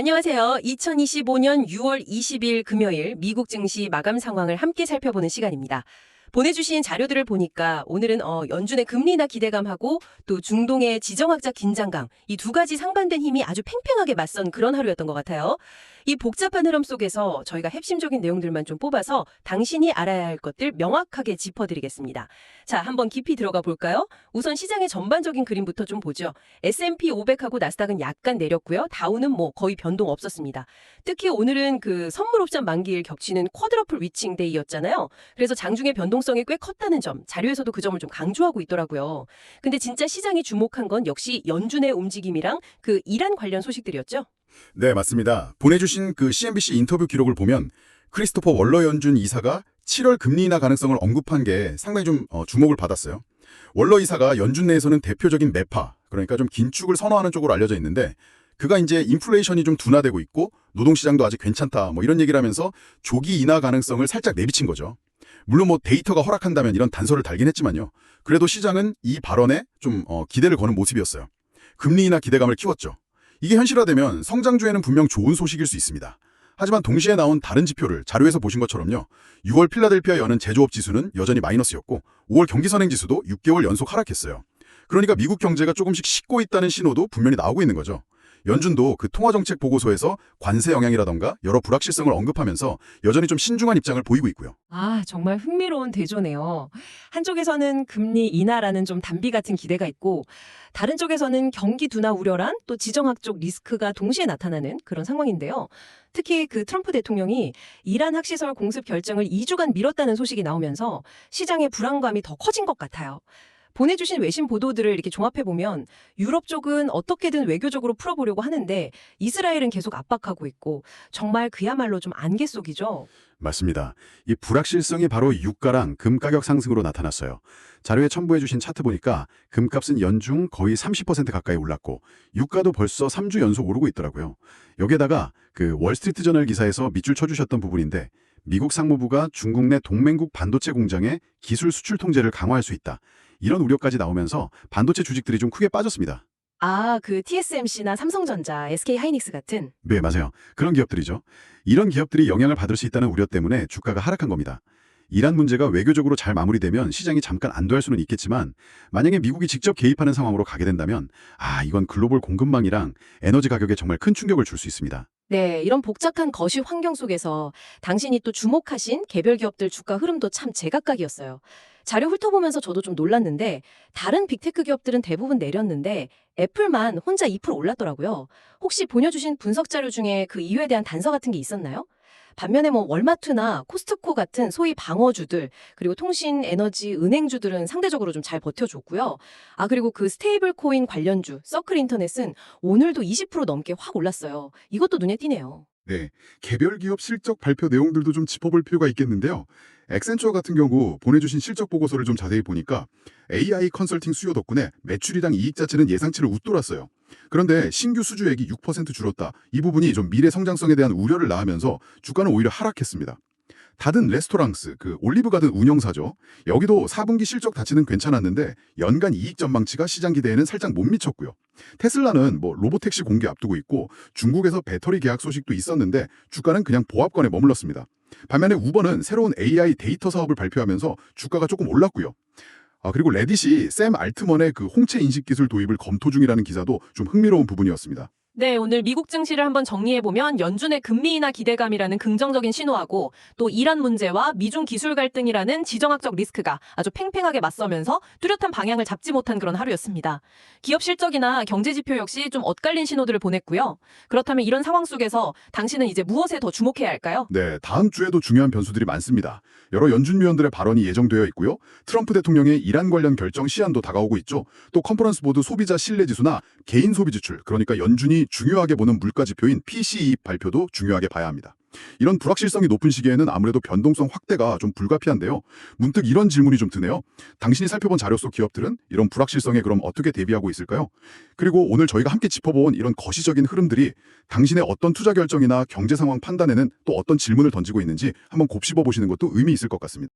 안녕하세요. 2025년 6월 20일 금요일 미국 증시 마감 상황을 함께 살펴보는 시간입니다. 보내주신 자료들을 보니까 오늘은 어, 연준의 금리 인하 기대감하고 또 중동의 지정학적 긴장감 이 두 가지 상반된 힘이 아주 팽팽하게 맞선 그런 하루였던 것 같아요. 이 복잡한 흐름 속에서 저희가 핵심적인 내용들만 좀 뽑아서 당신이 알아야 할 것들 명확하게 짚어드리겠습니다. 자, 한번 깊이 들어가 볼까요? 우선 시장의 전반적인 그림부터 좀 보죠. S&P 500하고 나스닥은 약간 내렸고요. 다우는 뭐 거의 변동 없었습니다. 특히 오늘은 그 선물 옵션 만기일 겹치는 쿼드러플 위칭 데이였잖아요. 그래서 장중의 변동성이 꽤 컸다는 점, 자료에서도 그 점을 좀 강조하고 있더라고요. 근데 진짜 시장이 주목한 건 역시 연준의 움직임이랑 그 이란 관련 소식들이었죠. 네, 맞습니다. 보내주신 그 CNBC 인터뷰 기록을 보면 크리스토퍼 월러 연준 이사가 7월 금리 인하 가능성을 언급한 게 상당히 좀 어, 주목을 받았어요. 월러 이사가 연준 내에서는 대표적인 매파, 그러니까 좀 긴축을 선호하는 쪽으로 알려져 있는데 그가 이제 인플레이션이 좀 둔화되고 있고 노동시장도 아직 괜찮다 뭐 이런 얘기를 하면서 조기 인하 가능성을 살짝 내비친 거죠. 물론 뭐 데이터가 허락한다면 이런 단서를 달긴 했지만요. 그래도 시장은 이 발언에 좀 어, 기대를 거는 모습이었어요. 금리 인하 기대감을 키웠죠. 이게 현실화되면 성장주에는 분명 좋은 소식일 수 있습니다. 하지만 동시에 나온 다른 지표를 자료에서 보신 것처럼요. 6월 필라델피아 여는 제조업 지수는 여전히 마이너스였고 5월 경기 선행 지수도 6개월 연속 하락했어요. 그러니까 미국 경제가 조금씩 식고 있다는 신호도 분명히 나오고 있는 거죠. 연준도 그 통화정책 보고서에서 관세 영향이라던가 여러 불확실성을 언급하면서 여전히 좀 신중한 입장을 보이고 있고요. 아, 정말 흥미로운 대조네요. 한쪽에서는 금리 인하라는 좀 단비 같은 기대가 있고, 다른 쪽에서는 경기 둔화 우려란 또 지정학 적 리스크가 동시에 나타나는 그런 상황인데요. 특히 그 트럼프 대통령이 이란 핵시설 공습 결정을 2주간 미뤘다는 소식이 나오면서 시장의 불안감이 더 커진 것 같아요. 보내주신 외신 보도들을 이렇게 종합해보면 유럽 쪽은 어떻게든 외교적으로 풀어보려고 하는데 이스라엘은 계속 압박하고 있고 정말 그야말로 좀 안개 속이죠. 맞습니다. 이 불확실성이 바로 유가랑 금 가격 상승으로 나타났어요. 자료에 첨부해 주신 차트 보니까 금값은 연중 거의 30% 가까이 올랐고 유가도 벌써 3주 연속 오르고 있더라고요. 여기에다가 그 월스트리트 저널 기사에서 밑줄 쳐주셨던 부분인데 미국 상무부가 중국 내 동맹국 반도체 공장에 기술 수출 통제를 강화할 수 있다. 이런 우려까지 나오면서 반도체 주식들이 좀 크게 빠졌습니다. 아, 그 TSMC나 삼성전자, SK 하이닉스 같은 네, 맞아요. 그런 기업들이죠. 이런 기업들이 영향을 받을 수 있다는 우려 때문에 주가가 하락한 겁니다. 이란 문제가 외교적으로 잘 마무리되면 시장이 잠깐 안도할 수는 있겠지만 만약에 미국이 직접 개입하는 상황으로 가게 된다면 아, 이건 글로벌 공급망이랑 에너지 가격에 정말 큰 충격을 줄 수 있습니다. 네, 이런 복잡한 거시 환경 속에서 당신이 또 주목하신 개별 기업들 주가 흐름도 참 제각각이었어요. 자료 훑어보면서 저도 좀 놀랐는데 다른 빅테크 기업들은 대부분 내렸는데 애플만 혼자 2% 올랐더라고요. 혹시 보내주신 분석 자료 중에 그 이유에 대한 단서 같은 게 있었나요? 반면에 뭐 월마트나 코스트코 같은 소위 방어주들 그리고 통신, 에너지, 은행주들은 상대적으로 좀 잘 버텨줬고요. 아 그리고 그 스테이블 코인 관련주 서클 인터넷은 오늘도 20% 넘게 확 올랐어요. 이것도 눈에 띄네요. 네, 개별 기업 실적 발표 내용들도 좀 짚어볼 필요가 있겠는데요. 엑센처 같은 경우 보내주신 실적 보고서를 좀 자세히 보니까 AI 컨설팅 수요 덕분에 매출이랑 이익 자체는 예상치를 웃돌았어요. 그런데 신규 수주액이 6% 줄었다. 이 부분이 좀 미래 성장성에 대한 우려를 낳으면서 주가는 오히려 하락했습니다. 다른 레스토랑스, 그 올리브 가든 운영사죠. 여기도 4분기 실적 자체는 괜찮았는데 연간 이익 전망치가 시장 기대에는 살짝 못 미쳤고요. 테슬라는 뭐 로보택시 공개 앞두고 있고 중국에서 배터리 계약 소식도 있었는데 주가는 그냥 보합권에 머물렀습니다. 반면에 우버는 새로운 AI 데이터 사업을 발표하면서 주가가 조금 올랐고요. 아, 그리고 레딧이 샘 알트먼의 그 홍채 인식 기술 도입을 검토 중이라는 기사도 좀 흥미로운 부분이었습니다. 네, 오늘 미국 증시를 한번 정리해보면 연준의 금리 인하 기대감이라는 긍정적인 신호하고 또 이란 문제와 미중 기술 갈등이라는 지정학적 리스크가 아주 팽팽하게 맞서면서 뚜렷한 방향을 잡지 못한 그런 하루였습니다. 기업 실적이나 경제 지표 역시 좀 엇갈린 신호들을 보냈고요. 그렇다면 이런 상황 속에서 당신은 이제 무엇에 더 주목해야 할까요? 네, 다음 주에도 중요한 변수들이 많습니다. 여러 연준 위원들의 발언이 예정되어 있고요. 트럼프 대통령의 이란 관련 결정 시한도 다가오고 있죠. 또 컨퍼런스 보드 소비자 신뢰 지수나 개인 소비 지출, 그러니까 연준 이 중요하게 보는 물가 지표인 PCE 발표도 중요하게 봐야 합니다. 이런 불확실성이 높은 시기에는 아무래도 변동성 확대가 좀 불가피한데요. 문득 이런 질문이 좀 드네요. 당신이 살펴본 자료 속 기업들은 이런 불확실성에 그럼 어떻게 대비하고 있을까요? 그리고 오늘 저희가 함께 짚어본 이런 거시적인 흐름들이 당신의 어떤 투자 결정이나 경제 상황 판단에는 또 어떤 질문을 던지고 있는지 한번 곱씹어 보시는 것도 의미 있을 것 같습니다.